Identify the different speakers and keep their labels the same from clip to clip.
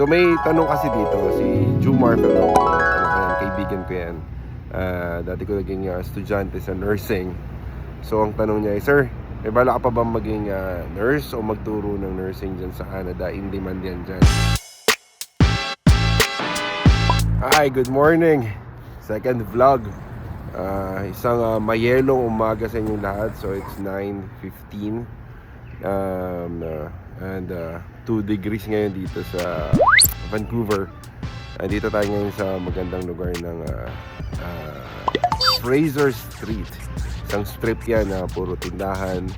Speaker 1: So may tanong kasi dito, si Jumar Pelongo, ano yan, kaibigan ko yan. Ah, dati ko naging ah, estudyante sa nursing. So ang tanong niya ay, Sir, may bala ka pa bang maging ah, nurse o magturo ng nursing dyan sa Canada? In demand yan dyan. Hi, good morning! Second vlog. Ah, isang ah, mayelong umaga sa inyong lahat. So it's 9.15. Um, ah, and 2 degrees ngayon dito sa Vancouver. Andito tayo ngayon sa magandang lugar ng ah, ah, Fraser Street. Isang strip yan na puro tindahan.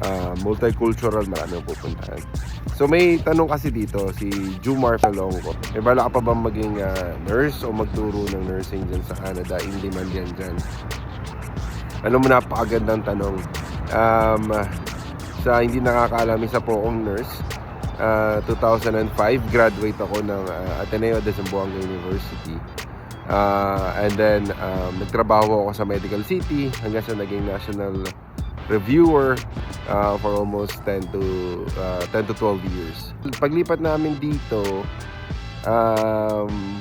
Speaker 1: ah, multicultural, marami ang pupuntahan. So may tanong kasi dito, si Jumar Salongo. May bala ka pa bang maging ah, nurse o magturo ng nursing dyan sa Canada? In demand yan dyan. Alam mo, napakagandang tanong. Um, sa hindi nakakaalam, isa po akong nurse. Ah, 2005, graduate ako ng ah, Ateneo de Zamboanga University. Ah, and then, um, nagtrabaho ako sa Medical City hanggang sa naging national reviewer ah, for almost 10 to ah, 10 to 12 years. Paglipat namin dito, um,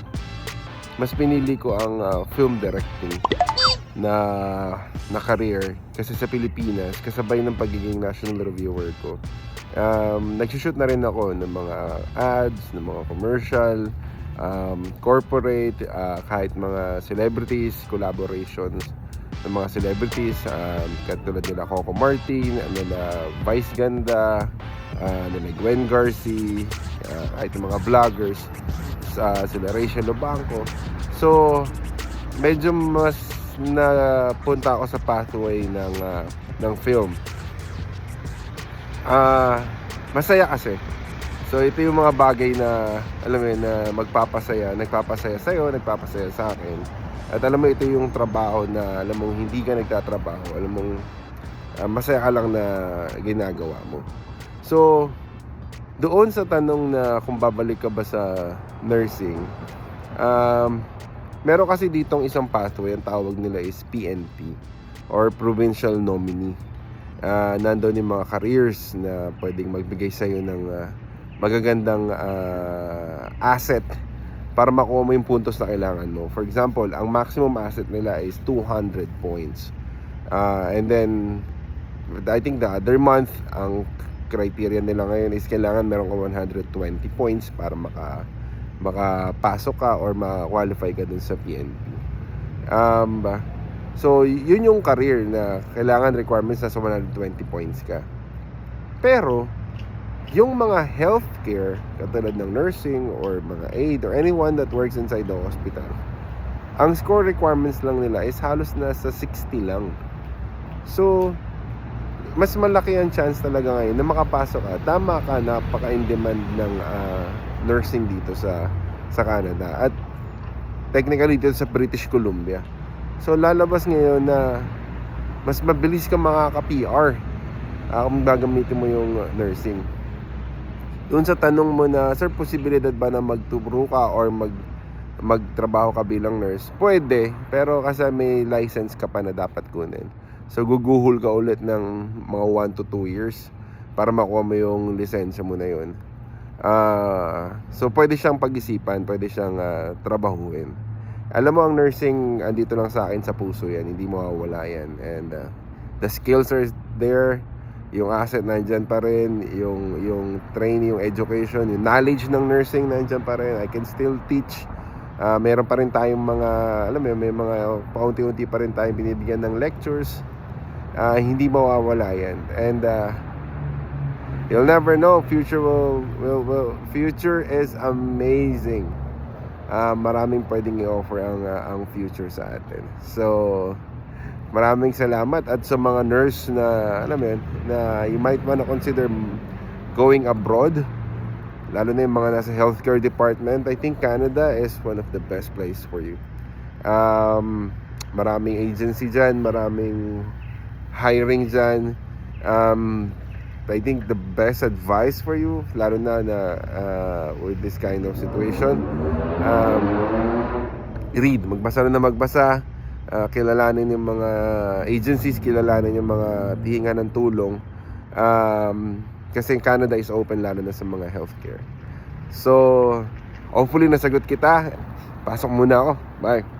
Speaker 1: mas pinili ko ang ah, film directing na na career kasi sa Pilipinas kasabay ng pagiging national reviewer ko. Um, nagsushoot na rin ako ng mga ads ng mga commercial um, corporate ah, kahit mga celebrities collaborations ng mga celebrities. Um, katulad nila Coco Martin nila Vice Ganda uh, nila Gwen Garci ah, kahit yung mga vloggers sa sila Rachel Lobanco. So medyo mas napunta ako sa pathway ng ah, ng film. Ah, masaya kasi. So ito yung mga bagay na alam mo na magpapasaya, nagpapasaya sa iyo, nagpapasaya sa akin. At alam mo ito yung trabaho na alam mo hindi ka nagtatrabaho, alam mo masaya ka lang na ginagawa mo. So doon sa tanong na kung babalik ka ba sa nursing, um, meron kasi ditong isang pathway, ang tawag nila is PNP or Provincial Nominee. Ah, nandoon yung mga careers na pwedeng magbigay sa'yo ng ah, magagandang ah, asset para makuha mo yung puntos na kailangan mo. For example, ang maximum asset nila is 200 points. Ah, and then, I think the other month, ang criteria nila ngayon is kailangan meron ka 120 points para maka makapasok ka or ma-qualify ka dun sa PNP. Um, so, yun yung career na kailangan requirements na sa 120 points ka. Pero, yung mga healthcare, katulad ng nursing or mga aid or anyone that works inside the hospital, ang score requirements lang nila is halos nasa 60 lang. So, mas malaki ang chance talaga ngayon na makapasok ka. Tama ka, napaka-in-demand ng ah, nursing dito sa sa Canada. At technically dito sa British Columbia. So lalabas ngayon na mas mabilis ka makaka-PR uh, kung gagamitin mo yung nursing. Doon sa tanong mo na, Sir, posibilidad ba na magturo ka or mag magtrabaho ka bilang nurse? Pwede, pero kasi may license ka pa na dapat kunin. So guguhol ka ulit ng mga 1 to 2 years para makuha mo yung lisensya mo na yun. Ah, so pwede siyang pag-isipan, pwede siyang ah, trabahuin. Alam mo ang nursing andito lang sa akin sa puso yan, hindi mawawala yan. And ah, the skills are there, yung asset nandyan pa rin, yung yung training, yung education, yung knowledge ng nursing nandyan pa rin. I can still teach. Ah, meron pa rin tayong mga, alam mo, may mga paunti-unti pa rin tayong binibigyan ng lectures. Ah, hindi mawawala yan. And ah, You'll never know. Future will, will, will future is amazing. Ah, maraming pwedeng i-offer ang ah, ang future sa atin. So, maraming salamat at sa mga nurse na alam yun, na you might wanna consider going abroad. Lalo na yung mga nasa healthcare department. I think Canada is one of the best place for you. Um, maraming agency dyan, maraming hiring dyan. Um, I think the best advice for you, lalo na na uh, with this kind of situation, um, read. Magbasa na magbasa. Uh, kilalanin yung mga agencies, kilalanin yung mga tihinga ng tulong. Um, kasi Canada is open lalo na sa mga healthcare. So, Hopefully nasagot kita. Pasok muna ako. Bye.